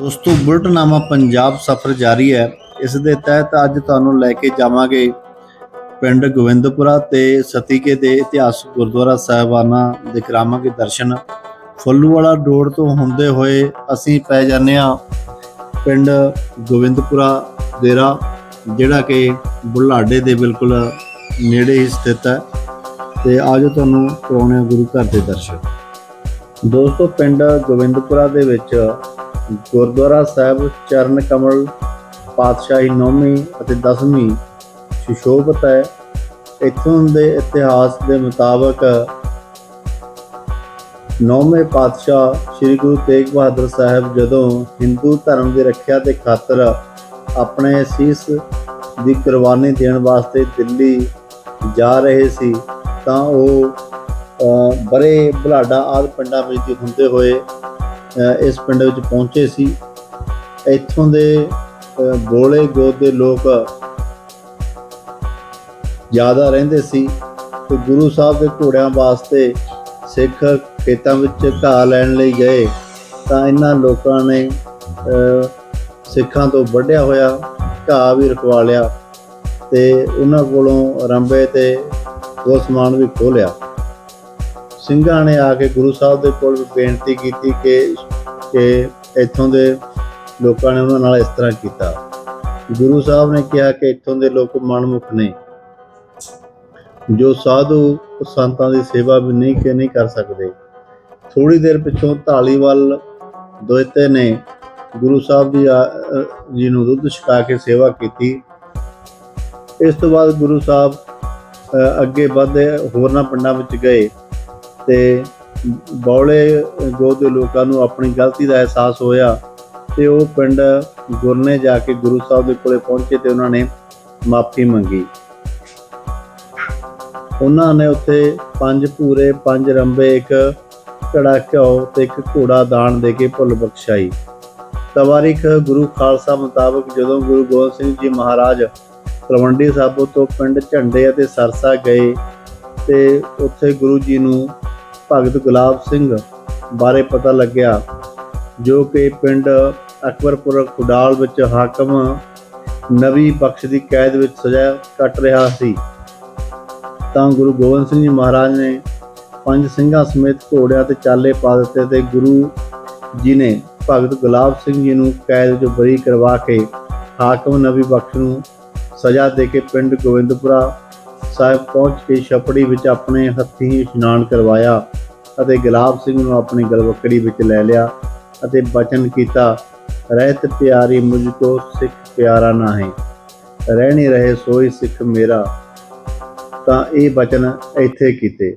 ਦੋਸਤੋ ਬੁਲਟਨਾਮਾ ਪੰਜਾਬ ਸਫ਼ਰ ਜਾਰੀ ਹੈ। ਇਸ ਦੇ ਤਹਿਤ ਅੱਜ ਤੁਹਾਨੂੰ ਲੈ ਕੇ ਜਾਵਾਂਗੇ ਪਿੰਡ ਗੋਬਿੰਦਪੁਰਾ ਤੇ ਸਤੀਕੇ ਦੇ ਇਤਿਹਾਸਕ ਗੁਰਦੁਆਰਾ ਸਾਹਿਬਾਨਾਂ ਦੇ ਕਰਾਵਾਂਗੇ ਦਰਸ਼ਨ। ਫੁੱਲੂਵਾਲਾ ਰੋਡ ਤੋਂ ਹੁੰਦੇ ਹੋਏ ਅਸੀਂ ਪੈ ਜਾਂਦੇ ਹਾਂ ਪਿੰਡ ਗੋਬਿੰਦਪੁਰਾ ਦੇਰਾ ਜਿਹੜਾ ਕਿ ਬੁਲਾਡੇ ਦੇ ਬਿਲਕੁਲ ਨੇੜੇ ਹੀ ਸਥਿਤ ਹੈ। ਤੇ ਆਜੋ ਤੁਹਾਨੂੰ ਕਰਾਉਣੇ ਆ ਗੁਰੂ ਘਰ ਦੇ ਦਰਸ਼ਨ। ਦੋਸਤੋ, ਪਿੰਡ ਗੋਬਿੰਦਪੁਰਾ ਦੇ ਵਿੱਚ ਗੁਰਦੁਆਰਾ ਸਾਹਿਬ ਚਰਨ ਕਮਲ ਪਾਤਸ਼ਾਹੀ 9ਵੀਂ ਅਤੇ 10ਵੀਂ ਸੁਸ਼ੋਭਿਤ ਹੈ। ਇੱਥੋਂ ਦੇ ਇਤਿਹਾਸ ਦੇ ਮੁਤਾਬਕ ਨੌਵੇਂ ਪਾਤਸ਼ਾਹ ਸ੍ਰੀ ਗੁਰੂ ਤੇਗ ਬਹਾਦਰ ਸਾਹਿਬ ਜਦੋਂ ਹਿੰਦੂ ਧਰਮ ਦੀ ਰੱਖਿਆ ਦੇ ਖਾਤਰ ਆਪਣੇ ਸੀਸ ਦੀ ਕੁਰਬਾਨੀ ਦੇਣ ਵਾਸਤੇ ਦਿੱਲੀ ਜਾ ਰਹੇ ਸੀ ਤਾਂ ਉਹ ਅ, ਬਰੇ ਬੁਲਾਡਾ ਆਦਿ ਪਿੰਡਾਂ ਵਿੱਚ ਹੁੰਦੇ ਹੋਏ ਇਸ ਪਿੰਡ ਵਿੱਚ ਪਹੁੰਚੇ ਸੀ। ਇੱਥੋਂ ਦੇ ਗੋਲੇ ਬੋਲੇ ਗੋਦ ਦੇ ਲੋਕ ਜ਼ਿਆਦਾ ਰਹਿੰਦੇ ਸੀ ਤੇ ਗੁਰੂ ਸਾਹਿਬ ਦੇ ਘੋੜਿਆਂ ਵਾਸਤੇ ਸਿੱਖ ਖੇਤਾਂ ਵਿੱਚ ਘਾਹ ਲੈਣ ਲਈ ਗਏ। ਤਾਂ ਇਹਨਾਂ ਲੋਕਾਂ ਨੇ ਸਿੱਖਾਂ ਤੋਂ ਵੱਢਿਆ ਹੋਇਆ ਘਾਹ ਵੀ ਰਖਵਾ ਲਿਆ ਤੇ ਉਹਨਾਂ ਕੋਲੋਂ ਰੰਬੇ ਤੇ ਉਹ ਸਮਾਨ ਵੀ ਖੋਹ ਲਿਆ। ਸਿੰਘਾਂ ਨੇ ਆ ਕੇ ਗੁਰੂ ਸਾਹਿਬ ਦੇ ਕੋਲ ਬੇਨਤੀ ਕੀਤੀ ਕਿ ਕਿ ਇੱਥੋਂ ਦੇ ਲੋਕਾਂ ਨੇ ਉਹਨਾਂ ਨਾਲ ਇਸ ਤਰ੍ਹਾਂ ਕੀਤਾ। ਗੁਰੂ ਸਾਹਿਬ ਨੇ ਕਿਹਾ ਕਿ ਇੱਥੋਂ ਦੇ ਲੋਕ ਮਨਮੁਖ ਨੇ। ਜੋ ਸਾਧੂ ਸੰਤਾਂ ਦੀ ਸੇਵਾ ਵੀ ਨਹੀਂ ਕਿ ਨਹੀਂ ਕਰ ਸਕਦੇ। ਥੋੜੀ ਦੇਰ ਪਿੱਛੋਂ ਢਾਲੀਵਾਲ ਦੋਇਤੇ ਨੇ ਗੁਰੂ ਸਾਹਿਬ ਦੀ ਆ- ਜੀ ਨੂੰ ਦੁੱਧ ਛਕਾ ਕੇ ਸੇਵਾ ਕੀਤੀ। ਇਸ ਤੋਂ ਬਾਅਦ ਗੁਰੂ ਸਾਹਿਬ ਅੱਗੇ ਵਧਦੇ ਹੋਰਨਾਂ ਪਿੰਡਾਂ ਵਿੱਚ ਗਏ। ਤੇ ਬੌਲੇ ਗੋਦ ਦੇ ਲੋਕਾਂ ਨੂੰ ਆਪਣੀ ਗਲਤੀ ਦਾ ਅਹਿਸਾਸ ਹੋਇਆ ਤੇ ਉਹ ਪਿੰਡ ਗੁਰਨੇ ਜਾ ਕੇ ਗੁਰੂ ਸਾਹਿਬ ਦੇ ਕੋਲੇ ਪਹੁੰਚੇ ਤੇ ਉਹਨਾਂ ਨੇ ਮਾਫੀ ਮੰਗੀ। ਉਹਨਾਂ ਨੇ ਉੱਥੇ ਪੰਜ ਪੂਰੇ, ਪੰਜ ਰੰਬੇ, ਇੱਕ ਘੜਾ ਘਿਓ ਤੇ ਇੱਕ ਘੋੜਾ ਦਾਨ ਦੇ ਕੇ ਭੁੱਲ ਬਖਸ਼ਾਈ। ਤਵਾਰੀਖ ਗੁਰੂ ਖਾਲਸਾ ਮੁਤਾਬਕ ਜਦੋਂ ਗੁਰੂ ਗੋਬਿੰਦ ਸਿੰਘ ਜੀ ਮਹਾਰਾਜ ਤਲਵੰਡੀ ਸਾਬੋ ਤੋਂ ਪਿੰਡ ਝੰਡੇ ਅਤੇ ਸਰਸਾ ਗਏ ਤੇ ਉੱਥੇ ਗੁਰੂ ਜੀ ਨੂੰ ਭਗਤ ਗੁਲਾਬ ਸਿੰਘ ਬਾਰੇ ਪਤਾ ਲੱਗਿਆ, ਜੋ ਕਿ ਪਿੰਡ ਅਕਬਰਪੁਰ ਖੁਡਾਲ ਵਿੱਚ ਹਾਕਮ ਨਵੀ ਬਖਸ਼ ਦੀ ਕੈਦ ਵਿੱਚ ਸਜ਼ਾ ਕੱਟ ਰਿਹਾ ਸੀ। ਤਾਂ ਗੁਰੂ ਗੋਬਿੰਦ ਸਿੰਘ ਜੀ ਮਹਾਰਾਜ ਨੇ ਪੰਜ ਸਿੰਘਾਂ ਸਮੇਤ ਘੋੜਿਆਂ ਤੇ ਚਾਲੇ ਪਾ ਦਿੱਤੇ ਤੇ ਗੁਰੂ ਜੀ ਨੇ ਭਗਤ ਗੁਲਾਬ ਸਿੰਘ ਜੀ ਨੂੰ ਕੈਦ ਵਿੱਚੋਂ ਬਰੀ ਕਰਵਾ ਕੇ ਹਾਕਮ ਨਵੀ ਬਖਸ਼ ਨੂੰ ਸਜ਼ਾ ਦੇ ਕੇ ਪਿੰਡ ਗੋਬਿੰਦਪੁਰਾ ਸਾਹਿਬ ਪਹੁੰਚ ਕੇ ਛਪੜੀ ਵਿੱਚ ਆਪਣੇ ਹੱਥੀਂ ਇਸ਼ਨਾਨ ਕਰਵਾਇਆ ਅਤੇ ਗੁਲਾਬ ਸਿੰਘ ਨੂੰ ਆਪਣੀ ਗਲਵਕੜੀ ਵਿੱਚ ਲੈ ਲਿਆ ਅਤੇ ਬਚਨ ਕੀਤਾ, ਰਹਿਤ ਪਿਆਰੀ ਮੁਝ ਕੋ ਸਿੱਖ ਪਿਆਰਾ ਨਾਹੀਂ, ਰਹਿਣੀ ਰਹੇ ਸੋਈ ਸਿੱਖ ਮੇਰਾ। ਤਾਂ ਇਹ ਬਚਨ ਇੱਥੇ ਕੀਤੇ।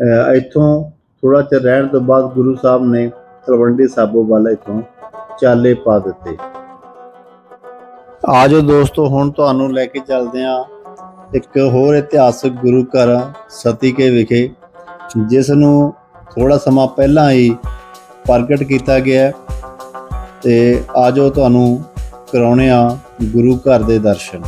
ਅਹ ਇੱਥੋਂ ਥੋੜਾ ਚਿਰ ਰਹਿਣ ਤੋਂ ਬਾਅਦ ਗੁਰੂ ਸਾਹਿਬ ਨੇ ਤਲਵੰਡੀ ਸਾਬੋ ਵੱਲ ਇੱਥੋਂ ਚਾਲੇ ਪਾ ਦਿੱਤੇ। ਆਜੋ ਦੋਸਤੋ, ਹੁਣ ਤੁਹਾਨੂੰ ਲੈ ਕੇ ਚੱਲਦੇ ਹਾਂ ਇੱਕ ਹੋਰ ਇਤਿਹਾਸਕ ਗੁਰੂ ਘਰ ਸਤੀ ਕੇ ਵਿਖੇ ਜਿਸ ਨੂੰ ਥੋੜਾ ਸਮਾਂ ਪਹਿਲਾਂ ਹੀ ਪ੍ਰਗਟ ਕੀਤਾ ਗਿਆ ਹੈ ਤੇ ਆਜੋ ਤੁਹਾਨੂੰ ਕਰਾਉਣੇ ਆ ਗੁਰੂ ਘਰ ਦੇ ਦਰਸ਼ਨ।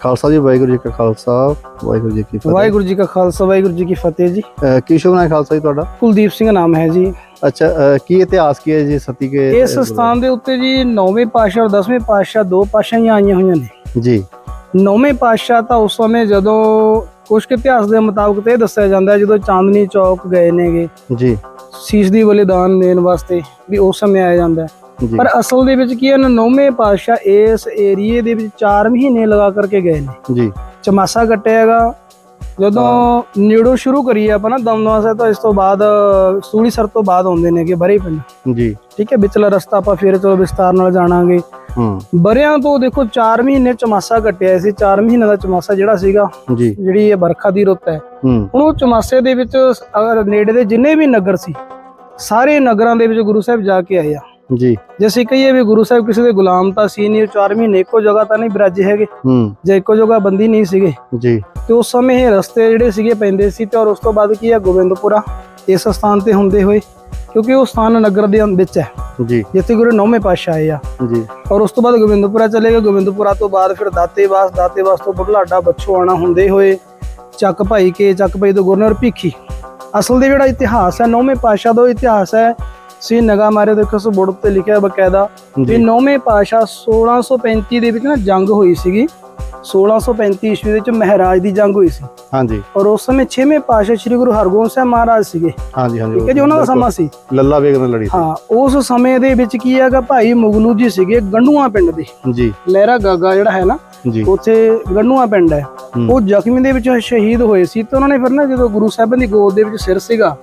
ਖਾਲਸਾ ਜੀ ਵਾਹਿਗੁਰੂ ਜੀ ਕਾ ਖਾਲਸਾ ਵਾਹਿਗੁਰੂ ਜੀ ਕੀ ਫਤਿਹ। ਵਾਹਿਗੁਰੂ ਜੀ ਕਾ ਖਾਲਸਾ ਵਾਹਿਗੁਰੂ ਜੀ ਕੀ ਫਤਿਹ ਜੀ। ਕੀ ਸ਼ੁਭ ਨਾਮ ਖਾਲਸਾ ਜੀ ਤੁਹਾਡਾ? ਕੁਲਦੀਪ ਸਿੰਘ ਨਾਮ ਹੈ ਜੀ। ਅੱਛਾ ਕੀ ਇਤਿਹਾਸ ਕੀ ਹੈ ਜੀ ਸਤੀ ਕੇ ਇਸ ਸਥਾਨ ਦੇ ਉੱਤੇ ਜੀ 9ਵੇਂ ਪਾਤਸ਼ਾਹ ਔਰ 10ਵੇਂ ਪਾਤਸ਼ਾਹ ਦੋ ਪਾਤਸ਼ਾਹੀਆਂ ਆਈਆਂ ਹੋਈਆਂ ਨੇ। ਜੀ। 9ਵੇਂ ਪਾਤਸ਼ਾਹ ਤਾਂ ਉਸ ਸਮੇਂ ਜਦੋਂ ਕੁਝ ਇਤਿਹਾਸ ਦੇ ਮੁਤਾਬਕ ਤੇ ਦੱਸਿਆ ਜਾਂਦਾ ਹੈ ਜਦੋਂ ਚਾਂਦਨੀ ਚੌਕ ਗਏ ਨੇਗੇ। ਜੀ। ਸੀਸ ਦੀ ਬਲੀਦਾਨ ਦੇਣ ਵਾਸਤੇ ਵੀ ਉਸ ਸਮੇਂ ਆਇਆ ਜਾਂਦਾ ਹੈ। ਪਰ ਅਸਲ ਦੇ ਵਿੱਚ ਕੀ ਹੈ ਨਾ 9ਵੇਂ ਪਾਤਸ਼ਾਹ ਇਸ ਏਰੀਏ ਦੇ ਵਿੱਚ 4 ਮਹੀਨੇ ਲਗਾ ਕਰਕੇ ਗਏ ਨੇ। ਜੀ। ਚਮਾਸਾ ਕੱਟਿਆ ਹੈਗਾ। ਜਦੋਂ ਨੇੜੋਂ ਸ਼ੁਰੂ ਕਰੀਏ ਆਪਾਂ ਨਾ ਦਮਦਮਾ ਸਾਹਿਬ ਤੋਂ ਇਸ ਤੋਂ ਬਾਅਦ ਸੂਲੀ ਸਰ ਤੋਂ ਬਾਅਦ ਆਉਂਦੇ ਨੇਗੇ ਬਰੇ ਪਿੰਡ। ਜੀ। ਠੀਕ ਹੈ ਵਿਚਲਾ ਰਸਤਾ ਆਪਾਂ ਫਿਰ ਚਲੋ ਵਿਸਤਾਰ ਨਾਲ ਜਾਣਾਂਗੇ। ਹੂੰ। ਬਰਿਆਂ ਤੋਂ ਦੇਖੋ 4 ਮਹੀਨੇ ਚਮਾਸਾ ਕੱਟਿਆ ਸੀ। 4 ਮਹੀਨੇ ਦਾ ਚਮਾਸਾ ਜਿਹੜਾ ਸੀਗਾ ਜੀ। ਜਿਹੜੀ ਇਹ ਬਰਖਾ ਦੀ ਰੁੱਤ ਹੈ। ਹੂੰ। ਹੁਣ ਉਹ ਚਮਾਸੇ ਦੇ ਵਿੱਚ ਅਗਰ ਨੇੜੇ ਦੇ ਜਿੰਨੇ ਵੀ ਨਗਰ ਸੀ ਸਾਰੇ ਨਗਰਾਂ ਦੇ ਵਿੱਚ ਗੁਰੂ ਸਾਹਿਬ ਜਾ ਕੇ ਆਏ ਆ। ਜੀ। ਜੇ ਅਸੀਂ ਕਹੀਏ ਵੀ ਗੁਰੂ ਸਾਹਿਬ ਕਿਸੇ ਦੇ ਗੁਲਾਮ ਤਾਂ ਸੀ ਨਹੀਂ 4 ਮਹੀਨੇ ਇੱਕੋ ਜਗ੍ਹਾ ਤਾਂ ਨਹੀਂ ਬਿਰਾਜੇ ਹੈਗੇ। ਹੂੰ। ਜੇ ਇੱਕੋ ਜਗ੍ਹਾ ਬੰਦੀ ਨਹੀਂ ਸੀਗੇ। ਜੀ। ਤੇ ਉਸ ਸਮੇਂ ਇਹ ਰਸਤੇ ਜਿਹੜੇ ਸੀਗੇ ਪੈਂਦੇ ਸੀ ਤੇ ਔਰ ਉਸ ਤੋਂ ਬਾਅਦ ਕੀ ਹੈ ਗੋਬਿੰਦਪੁਰਾ ਇਸ ਸਥਾਨ ਤੇ ਹੁੰਦੇ ਹੋਏ ਕਿਉਂਕਿ ਉਹ ਸਥਾਨ ਨਗਰ ਦੇ ਵਿੱਚ ਹੈ। ਜੀ। ਜਿੱਥੇ ਗੁਰੂ ਨੌਵੇਂ ਪਾਤਸ਼ਾਹ ਆਏ ਆ। ਜੀ। ਔਰ ਉਸ ਤੋਂ ਬਾਅਦ ਗੋਬਿੰਦਪੁਰਾ ਚਲੇ ਗਏ। ਗੋਬਿੰਦਪੁਰਾ ਤੋਂ ਬਾਅਦ ਫਿਰ ਦਾਤੇਵਾਸ ਦਾਤੇਵਾਸ ਤੋਂ ਬੁਢਲਾਡਾ ਬੱਛੋ ਆਣਾ ਹੁੰਦੇ ਹੋਏ ਚੱਕ ਭਾਈ ਕੇ ਚੱਕ ਭਾਈ ਤੋਂ ਗੁਰਨਰ ਭੀਖੀ। ਅਸਲ ਦੇ ਜਿਹੜਾ ਇਤਿਹਾਸ ਹੈ ਨੌਵੇਂ ਪਾਤਸ਼ਾਹ ਦਾ ਉਹ ਇਤਿਹਾਸ ਹੈ ਸੀ ਨਗਾ ਮਾਰੇ ਦੇਖੋ ਉਸ ਬੋਰਡ ਤੇ ਲਿਖਿਆ ਬਕਾਇਦਾ ਜੀ। ਨੌਵੇਂ ਪਾਤਸ਼ਾਹ 1635 ਦੇ ਵਿੱਚ ਨਾ ਜੰਗ ਹੋਈ ਸੀਗੀ। 1635 ਈਸਵੀ ਦੇ ਵਿੱਚ ਮਹਾਰਾਜ ਦੀ ਜੰਗ ਹੋਈ ਸੀ। ਹਾਂਜੀ। ਔਰ ਉਸ ਸਮੇਂ ਛੇਵੇਂ ਪਾਤਸ਼ਾਹ ਸ੍ਰੀ ਗੁਰੂ ਹਰਗੋਬਿੰਦ ਸਾਹਿਬ ਮਹਾਰਾਜ ਸੀਗੇ। ਹਾਂਜੀ ਹਾਂਜੀ ਠੀਕ ਹੈ ਜੀ ਉਹਨਾਂ ਦਾ ਸਮਾਂ ਸੀ। ਲੱਲਾ ਬੇਗ ਨਾਲ ਲੜੀ ਸੀ। ਹਾਂ ਉਸ ਸਮੇਂ ਦੇ ਵਿੱਚ ਕੀ ਹੈਗਾ ਭਾਈ ਮੁਗਲੂ ਜੀ ਸੀਗੇ ਗੰਡੂਆਂ ਪਿੰਡ ਦੇ। ਜੀ। ਲਹਿਰਾ ਗਾਗਾ ਜਿਹੜਾ ਹੈ ਨਾ ਜੀ। ਉੱਥੇ ਗੰਡੂਆਂ ਪਿੰਡ ਹੈ। ਉਹ ਜ਼ਖਮੀ ਦੇ ਵਿੱਚ ਸ਼ਹੀਦ ਹੋਏ ਸੀ ਤੇ ਉਹਨਾਂ ਨੇ ਫਿਰ ਨਾ ਜਦੋਂ ਗੁਰੂ ਸਾਹਿਬਾਂ ਦੀ ਗੋਦ ਦੇ ਵਿੱਚ ਸਿਰ ਸੀਗਾ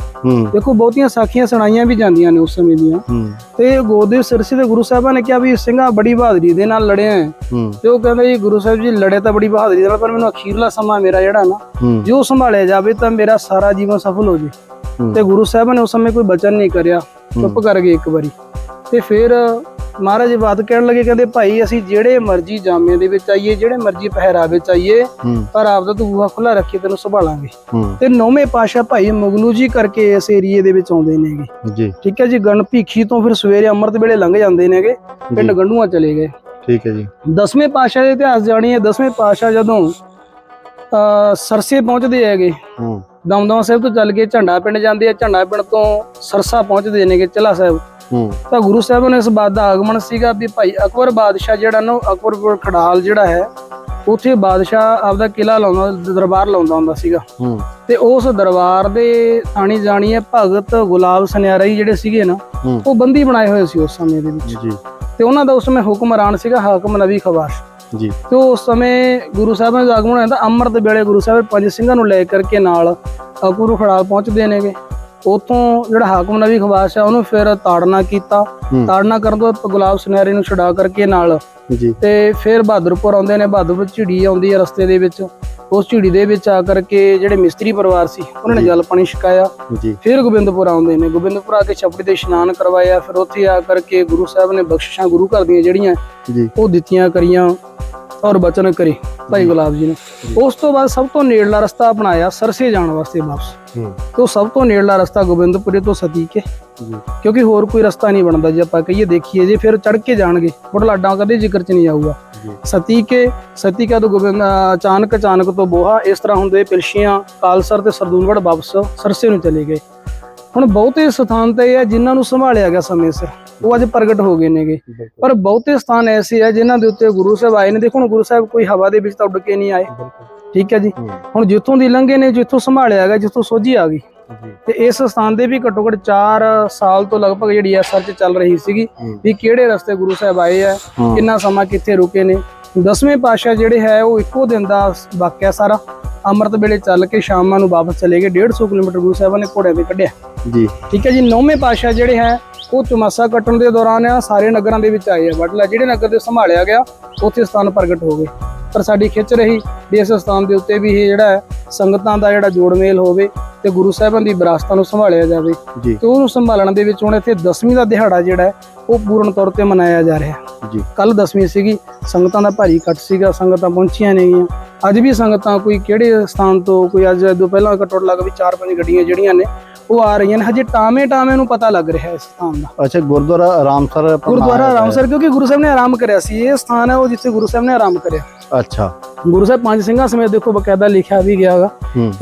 ਦੇਖੋ ਬਹੁਤੀਆਂ ਸਾਖੀਆਂ ਸੁਣਾਈਆਂ ਵੀ ਜਾਂਦੀਆਂ ਨੇ ਉਸ ਸਮੇਂ ਦੀਆਂ। ਤੇ ਗੋਦ ਦੇ ਸਿਰ ਸੀ ਤੇ ਗੁਰੂ ਸਾਹਿਬਾਂ ਨੇ ਕਿਹਾ ਵੀ ਸਿੰਘਾ ਬੜੀ ਬਹਾਦਰੀ ਦੇ ਨਾਲ ਲੜਿਆ ਹੈ। ਤੇ ਉਹ ਕਹਿੰਦੇ ਜੀ ਗੁਰੂ ਸਾਹਿਬ ਜੀ ਲੜੇ ਤਾਂ ਬੜੀ ਬਹਾਦਰੀ ਦੇ ਨਾਲ ਪਰ ਮੈਨੂੰ ਅਖੀਰਲਾ ਸਮਾਂ ਮੇਰਾ ਜਿਹੜਾ ਨਾ ਜੋ ਸੰਭਾਲਿਆ ਜਾਵੇ ਤਾਂ ਮੇਰਾ ਸਾਰਾ ਜੀਵਨ ਸਫਲ ਹੋ ਜੇ। ਤੇ ਗੁਰੂ ਸਾਹਿਬਾਂ ਨੇ ਉਸ ਸਮੇਂ ਕੋਈ ਬਚਨ ਨਹੀਂ ਕਰਿਆ ਚੁੱਪ ਕਰ ਗਏ ਇੱਕ ਵਾਰੀ। ਤੇ ਫਿਰ ਮਹਾਰਾਜ ਬਾਤ ਕਹਿਣ ਲੱਗੇ ਕਹਿੰਦੇ ਭਾਈ ਅਸੀਂ ਜਿਹੜੇ ਮਰਜ਼ੀ ਜਾਮੇ ਦੇ ਵਿੱਚ ਆਈਏ ਜਿਹੜੇ ਮਰਜ਼ੀ ਪਹਿਰਾਵੇ ਚ ਆਈਏ ਪਰ ਆਪਦਾ ਤੂੰ ਬੂਹਾ ਖੁੱਲਾ ਰੱਖੀ ਤੈਨੂੰ ਸੰਭਾਲਾਂਗੇ। ਤੇ ਨੌਵੇਂ ਪਾਸ਼ਾ ਭਾਈ ਮੁਗਲੂ ਜੀ ਕਰਕੇ ਇਸ ਏਰੀਏ ਦੇ ਵਿੱਚ ਆਉਂਦੇ ਨੇਗੇ। ਜੀ। ਠੀਕ ਹੈ ਜੀ ਗਣ ਭੀਖੀ ਤੋਂ ਫਿਰ ਸਵੇਰੇ ਅੰਮ੍ਰਿਤ ਵੇਲੇ ਲੰਘ ਜਾਂਦੇ ਨੇਗੇ ਪਿੰਡ ਗੰਡੂਆਂ ਚਲੇ ਗਏ। ਠੀਕ ਹੈ ਜੀ। ਦਸਵੇਂ ਪਾਸ਼ਾ ਦੇ ਇਤਿਹਾਸ ਜਾਣੀਏ ਦਸਵੇਂ ਪਾਸ਼ਾ ਜਦੋਂ ਸਰਸੇ ਪਹੁੰਚਦੇ ਹੈਗੇ। ਹੂੰ। ਦਮਦਮਾ ਸਾਹਿਬ ਤੋਂ ਚੱਲ ਕੇ ਝੰਡਾ ਪਿੰਡ ਜਾਂਦੇ ਆ ਝੰਡਾ ਪਿੰਡ ਤੋਂ ਸਰਸਾ ਪਹੁੰਚਦੇ ਨੇਗੇ ਚਲਾ ਸਾਹਿਬ। ਤਾਂ ਗੁਰੂ ਸਾਹਿਬ ਨੇ ਇਸ ਬਾਤ ਦਾ ਆਗਮਨ ਸੀਗਾ ਵੀ ਭਾਈ ਅਕਬਰ ਬਾਦਸ਼ਾਹ ਜਿਹੜਾ ਨਾ ਅਕਬਰਪੁਰ ਖਡਾਲ ਜਿਹੜਾ ਹੈ ਉੱਥੇ ਬਾਦਸ਼ਾਹ ਆਪਦਾ ਕਿਲਾ ਲਾਉਂਦਾ ਦਰਬਾਰ ਲਾਉਂਦਾ ਹੁੰਦਾ ਸੀਗਾ। ਹੂੰ। ਤੇ ਉਸ ਦਰਬਾਰ ਦੇ ਆਣੀ ਜਾਣੀ ਹੈ ਭਗਤ ਗੁਲਾਬ ਸੁਨਿਆਰੇ ਜਿਹੜੇ ਸੀਗੇ ਨਾ ਉਹ ਬੰਦੀ ਬਣਾਏ ਹੋਏ ਸੀ ਉਸ ਸਮੇਂ ਦੇ ਵਿੱਚ। ਜੀ। ਤੇ ਉਹਨਾਂ ਦਾ ਉਸ ਸਮੇਂ ਹੁਕਮਰਾਨ ਸੀਗਾ ਹਾਕਮ ਨਬੀ ਖਵਾਸ਼ ਜੀ। ਤੇ ਉਸ ਸਮੇਂ ਗੁਰੂ ਸਾਹਿਬਾਂ ਦਾ ਆਗਮਨ ਹੋਇਆ ਤਾਂ ਅੰਮ੍ਰਿਤ ਵੇਲੇ ਗੁਰੂ ਸਾਹਿਬ ਪੰਜ ਸਿੰਘਾਂ ਨੂੰ ਲੈ ਕਰਕੇ ਨਾਲ ਅਕਬਰ ਖੜਾਲ ਪਹੁੰਚਦੇ ਨੇਗੇ। ਉਥੋਂ ਜਿਹੜਾ ਹਾਕਮ ਨਬੀ ਖਵਾਸ ਹੈ ਉਹਨੂੰ ਫਿਰ ਤਾੜਨਾ ਕੀਤਾ। ਤਾੜਨਾ ਕਰਨ ਤੋਂ ਗੁਲਾਬ ਸੁਨਹਿਰੇ ਨੂੰ ਛੁਡਾ ਕਰਕੇ ਨਾਲ। ਜੀ। ਤੇ ਫਿਰ ਬਹਾਦਰਪੁਰ ਆਉਂਦੇ ਨੇ ਬਹਾਦਰਪੁਰ ਝਿੜੀ ਆਉਂਦੀ ਹੈ ਰਸਤੇ ਦੇ ਵਿੱਚ। ਉਸ ਝਿੜੀ ਦੇ ਵਿੱਚ ਆ ਕਰਕੇ ਜਿਹੜੇ ਮਿਸਤਰੀ ਪਰਿਵਾਰ ਸੀ ਉਹਨਾਂ ਨੇ। ਜਲ ਪਾਣੀ ਛਕਾਇਆ। ਜੀ। ਫਿਰ ਗੋਬਿੰਦਪੁਰ ਆਉਂਦੇ ਨੇ। ਗੋਬਿੰਦਪੁਰ ਆ ਕੇ ਛਪੜੀ ਤੇ ਇਸ਼ਨਾਨ ਕਰਵਾਇਆ। ਫਿਰ ਉੱਥੇ ਆ ਕਰਕੇ ਗੁਰੂ ਸਾਹਿਬ ਨੇ ਬਖਸ਼ਿਸ਼ਾਂ ਗੁਰੂ ਘਰ ਦੀਆਂ ਜਿਹੜੀਆਂ ਜੀ। ਉਹ ਦਿੱਤੀਆਂ ਕਰੀਆਂ। ਔਰ ਬਚਨ ਕਰੇ ਭਾਈ ਗੁਲਾਬ ਜੀ ਨੇ। ਉਸ ਤੋਂ ਬਾਅਦ ਸਭ ਤੋਂ ਨੇੜਲਾ ਰਸਤਾ ਅਪਣਾਇਆ ਸਰਸੇ ਜਾਣ ਵਾਸਤੇ ਵਾਪਸ। ਉਹ ਸਭ ਤੋਂ ਨੇੜਲਾ ਰਸਤਾ ਗੋਬਿੰਦਪੁਰੇ ਤੋਂ ਸਤੀਕੇ ਕਿਉਂਕਿ ਹੋਰ ਕੋਈ ਰਸਤਾ ਨਹੀਂ ਬਣਦਾ। ਜੇ ਆਪਾਂ ਕਹੀਏ ਦੇਖੀਏ ਜੇ ਫਿਰ ਚੜ ਕੇ ਜਾਣਗੇ ਬੁਢਲਾਡਾ ਕਦੇ ਜ਼ਿਕਰ ਚ ਨਹੀਂ ਆਊਗਾ। ਸਤੀਕੇ ਸਤੀਕਾ ਤੋਂ ਗੋਬਿੰਦ ਅਚਾਨਕ ਅਚਾਨਕ ਤੋਂ ਬੋਹਾ ਇਸ ਤਰ੍ਹਾਂ ਹੁੰਦੇ ਪਿਲਸ਼ੀਆਂ ਕਾਲਸਰ ਤੇ ਸਰਦੂਲਗੜ ਵਾਪਸ ਸਰਸੇ ਨੂੰ ਚਲੇ ਗਏ। ਹੁਣ ਬਹੁਤੇ ਸਥਾਨ ਤੇ ਆ ਜਿਨ੍ਹਾਂ ਨੂੰ ਸੰਭਾਲਿਆ ਗਿਆ ਸਮੇਂ ਸਿਰ। ਉਹ ਅੱਜ ਪ੍ਰਗਟ ਹੋ ਗਏ ਨੇਗੇ। ਪਰ ਬਹੁਤੇ ਸਥਾਨ ਐਸੇ ਆ ਜਿਨ੍ਹਾਂ ਦੇ ਉੱਤੇ ਗੁਰੂ ਸਾਹਿਬ ਆਏ ਨੇ। ਦੇਖੋ ਹੁਣ ਗੁਰੂ ਸਾਹਿਬ ਕੋਈ ਹਵਾ ਦੇ ਵਿੱਚ ਤਾਂ ਉੱਡ ਕੇ ਨਹੀਂ ਆਏ। ਠੀਕ ਹੈ ਜੀ? ਹੁਣ ਜਿੱਥੋਂ ਦੀ ਲੰਘੇ ਨੇ ਜਿੱਥੋਂ ਸੰਭਾਲਿਆ ਗਿਆ ਜਿੱਥੋਂ ਸੋਝੀ ਆ ਗਈ। ਤੇ ਇਸ ਸਥਾਨ ਦੇ ਵੀ ਘੱਟੋ ਘੱਟ 4 ਸਾਲ ਤੋਂ ਲਗਭਗ ਜਿਹੜੀ ਆ ਸਰਚ ਚੱਲ ਰਹੀ ਸੀਗੀ ਵੀ ਕਿਹੜੇ ਰਸਤੇ ਗੁਰੂ ਸਾਹਿਬ ਆਏ ਆ ਕਿੰਨਾ ਸਮਾਂ ਕਿੱਥੇ ਰੁਕੇ ਨੇ। ਦਸਵੇਂ ਪਾਤਸ਼ਾਹ ਜਿਹੜੇ ਹੈ ਉਹ ਇੱਕੋ ਦਿਨ ਦਾ ਵਾਕਿਆ ਸਾਰਾ। ਅੰਮ੍ਰਿਤ ਵੇਲੇ ਚੱਲ ਕੇ ਸ਼ਾਮਾਂ ਨੂੰ ਵਾਪਸ ਚਲੇ ਗਏ। 150 ਕਿਲੋਮੀਟਰ ਗੁਰੂ ਸਾਹਿਬਾਂ ਨੇ ਘੋੜਿਆਂ ਤੇ ਕੱਢਿਆ। ਜੀ। ਠੀਕ ਹੈ ਜੀ ਨੌਵੇਂ ਪਾਤਸ਼ਾਹ ਜਿਹੜੇ ਹੈ ਉਹ ਚੁਮਾਸਾ ਕੱਟਣ ਦੇ ਦੌਰਾਨ ਆ ਸਾਰੇ ਨਗਰਾਂ ਦੇ ਵਿੱਚ ਆਏ ਆ। ਬਟਲਾ ਜਿਹੜੇ ਨਗਰ ਦੇ ਸੰਭਾਲਿਆ ਗਿਆ ਉੱਥੇ ਸਥਾਨ ਪ੍ਰਗਟ ਹੋ ਗਏ। ਪਰ ਸਾਡੀ ਖਿੱਚ ਰਹੀ ਵੀ ਇਸ ਸਥਾਨ ਦੇ ਉੱਤੇ ਵੀ ਇਹ ਜਿਹੜਾ ਸੰਗਤਾਂ ਦਾ ਜਿਹੜਾ ਜੋੜ ਮੇਲ ਹੋਵੇ ਤੇ ਗੁਰੂ ਸਾਹਿਬਾਂ ਦੀ ਵਿਰਾਸਤਾਂ ਨੂੰ ਸੰਭਾਲਿਆ ਜਾਵੇ। ਤੇ ਉਹਨੂੰ ਸੰਭਾਲਣ ਦੇ ਵਿੱਚ ਹੁਣ ਇੱਥੇ ਦਸਵੀਂ ਦਾ ਦਿਹਾੜਾ ਜਿਹੜਾ ਉਹ ਪੂਰਨ ਤੌਰ ਤੇ ਮਨਾਇਆ ਜਾ ਰਿਹਾ। ਜੀ। ਕੱਲ ਦਸਵੀਂ ਸੀਗੀ ਸੰਗਤਾਂ ਦਾ ਭਾਰੀ ਇਕੱਠ ਸੀਗਾ ਸੰਗਤਾਂ ਪਹੁੰਚੀਆਂ ਨੇਗੀਆਂ। ਅੱਜ ਵੀ ਸੰਗਤਾਂ ਕੋਈ ਕਿਹੜੇ ਸਥਾਨ ਤੋਂ ਕੋਈ ਅੱਜ ਤੋਂ ਪਹਿਲਾਂ ਘੱਟੋ ਘੱਟ ਲੱਗ ਵੀ 4-5 ਗੱਡੀਆਂ ਜਿਹੜੀਆਂ ਨੇ ਉਹ ਆ ਰਹੀਆਂ ਨੇ। ਹਜੇ ਟਾਵੇਂ ਟਾਵੇਂ ਨੂੰ ਪਤਾ ਲੱਗ ਰਿਹਾ ਹੈ ਇਸ ਸਥਾਨ ਦਾ। ਅੱਛਾ ਗੁਰਦੁਆਰਾ ਆਰਾਮਸਰ ਗੁਰਦੁਆਰਾ ਹੈ। ਰਾਮਸਰ ਕਿਉਂਕਿ ਗੁਰੂ ਸਾਹਿਬ ਨੇ ਆਰਾਮ ਕਰਿਆ ਸੀ। ਇਹ ਸਥਾਨ ਹੈ ਉਹ ਜਿੱਥੇ ਗੁਰੂ ਸਾਹਿਬ ਨੇ ਆਰਾਮ ਕਰਿਆ। ਅੱਛਾ। ਗੁਰੂ ਸਾਹਿਬ ਪੰਜ ਸਿੰਘਾਂ ਸਮੇਤ ਦੇਖੋ ਬਕਾਇਦਾ ਲਿਖਿਆ ਵੀ ਗਿਆ ਹੈਗਾ।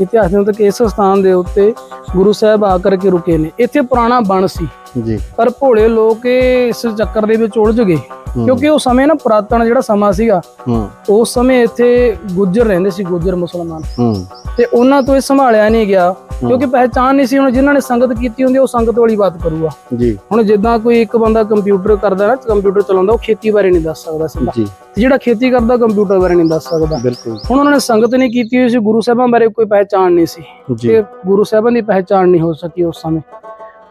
ਇਤਿਹਾਸ ਦੇ ਉੱਤੇ ਕਿ ਇਸ ਸਥਾਨ ਦੇ ਉੱਤੇ ਗੁਰੂ ਸਾਹਿਬ ਆ ਕਰਕੇ ਰੁਕੇ ਨੇ। ਇੱਥੇ ਪੁਰਾਣਾ ਬਣ ਸੀ। ਜੀ। ਪਰ ਭੋਲੇ ਲੋਕ ਇਸ ਚੱਕਰ ਦੇ ਵਿੱਚ ਉਲਝ ਗਏ। ਕਿਉਂਕਿ ਉਹ ਸਮੇਂ ਨਾ ਪੁਰਾਤਨ ਜਿਹੜਾ ਸਮਾਂ ਸੀਗਾ ਉਸ ਸਮੇਂ ਇੱਥੇ ਗੁੱਜਰ ਰਹਿੰਦੇ ਸੀ ਗੁੱਜਰ ਮੁਸਲਮਾਨ। ਤੇ ਉਹਨਾਂ ਤੋਂ ਇਹ ਸੰਭਾਲਿਆ ਨਹੀਂ ਗਿਆ ਕਿਉਂਕਿ ਪਹਿਚਾਨ ਨਹੀਂ ਸੀ ਹੁਣ ਜਿਨ੍ਹਾਂ ਨੇ ਸੰਗਤ ਕੀਤੀ ਹੁੰਦੀ ਉਹ ਸੰਗਤ ਵਾਲੀ ਬਾਤ ਕਰੂਗਾ। ਜੀ। ਹੁਣ ਜਿੱਦਾਂ ਕੋਈ ਇੱਕ ਬੰਦਾ ਕੰਪਿਊਟਰ ਕਰਦਾ ਨਾ ਕੰਪਿਊਟਰ ਚਲਾਉਂਦਾ ਉਹ ਖੇਤੀ ਬਾਰੇ ਨਹੀਂ ਦੱਸ ਸਕਦਾ ਸਿੱਧਾ। ਜੀ। ਤੇ ਜਿਹੜਾ ਖੇਤੀ ਕਰਦਾ ਕੰਪਿਊਟਰ ਬਾਰੇ ਨਹੀਂ ਦੱਸ ਸਕਦਾ। ਬਿਲਕੁਲ। ਹੁਣ ਉਹਨਾਂ ਨੇ ਸੰਗਤ ਨਹੀਂ ਕੀਤੀ ਹੋਈ ਸੀ ਗੁਰੂ ਸਾਹਿਬਾਂ ਬਾਰੇ ਕੋਈ ਪਹਿਚਾਨ ਨਹੀਂ ਸੀ। ਤੇ ਗੁਰੂ ਸਾਹਿਬਾਂ ਦੀ ਪਹਿਚਾਨ ਨਹੀਂ ਹੋ ਸਕੀ ਉਸ ਸਮੇਂ।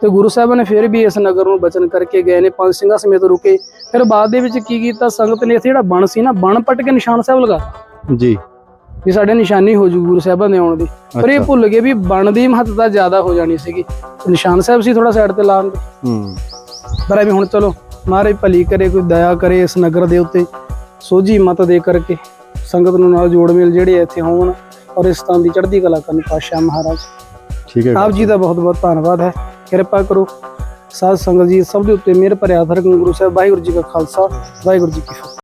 ਤੇ ਗੁਰੂ ਸਾਹਿਬਾਂ ਨੇ ਫਿਰ ਵੀ ਇਸ ਨਗਰ ਨੂੰ ਬਚਨ ਕਰਕੇ ਗਏ ਨੇ ਪੰਜ ਸਿੰਘਾਂ ਸਮੇਤ ਰੁਕੇ। ਫਿਰ ਬਾਅਦ ਦੇ ਵਿੱਚ ਕੀ ਕੀਤਾ? ਸੰਗਤ ਨੇ ਇੱਥੇ ਜਿਹੜਾ ਬਣ ਸੀ ਨਾ ਬਣ ਪੱਟ ਕੇ ਨਿਸ਼ਾਨ ਸਾਹਿਬ ਲਗਾ ਜੀ। ਵੀ ਸਾਡੇ ਨਿਸ਼ਾਨੀ ਹੋ ਜੂ ਗੁਰੂ ਸਾਹਿਬਾਂ ਦੇ ਆਉਣ ਦੀ। ਪਰ ਇਹ। ਭੁੱਲ ਗਏ ਵੀ ਬਣ ਦੀ ਮਹੱਤਤਾ ਜ਼ਿਆਦਾ ਹੋ ਜਾਣੀ ਸੀਗੀ। ਨਿਸ਼ਾਨ ਸਾਹਿਬ ਸੀ ਥੋੜਾ ਸਾਈਡ ਤੇ ਲਾਉਣ ਦੇ। ਹੂੰ। ਪਰ ਐਵੇਂ ਹੁਣ ਚਲੋ ਮਹਾਰਾਜ ਭਲੀ ਕਰੇ ਕੋਈ ਦਇਆ ਕਰੇ ਇਸ ਨਗਰ ਦੇ ਉੱਤੇ ਸੋਝੀ ਮਤ ਦੇ ਕਰਕੇ ਸੰਗਤ ਨੂੰ ਨਾਲ ਜੋੜ ਮੇਲ ਜਿਹੜੇ ਇੱਥੇ ਹੋਣ ਔਰ ਇਸ ਤਾਂ ਦੀ ਚੜ੍ਹਦੀ ਕਲਾ ਕਰਨ ਪਾਸ਼ਾ ਮਹਾਰਾਜ। ਠੀਕ ਹੈ। ਆਪ ਜੀ ਦਾ ਬਹੁਤ ਬਹੁਤ ਧੰਨਵਾਦ ਹੈ। ਕਿਰਪਾ ਕਰੋ। ਸਾਧ ਸੰਗਤ ਜੀ, ਸਭ ਦੇ ਉੱਤੇ ਮਿਹਰ ਭਰਿਆ ਹੱਥ ਗੁਰੂ ਸਾਹਿਬ, ਵਾਹਿਗੁਰੂ ਜੀ ਕਾ ਖਾਲਸਾ, ਵਾਹਿਗੁਰੂ ਜੀ ਕੀ ਫਤਿਹ।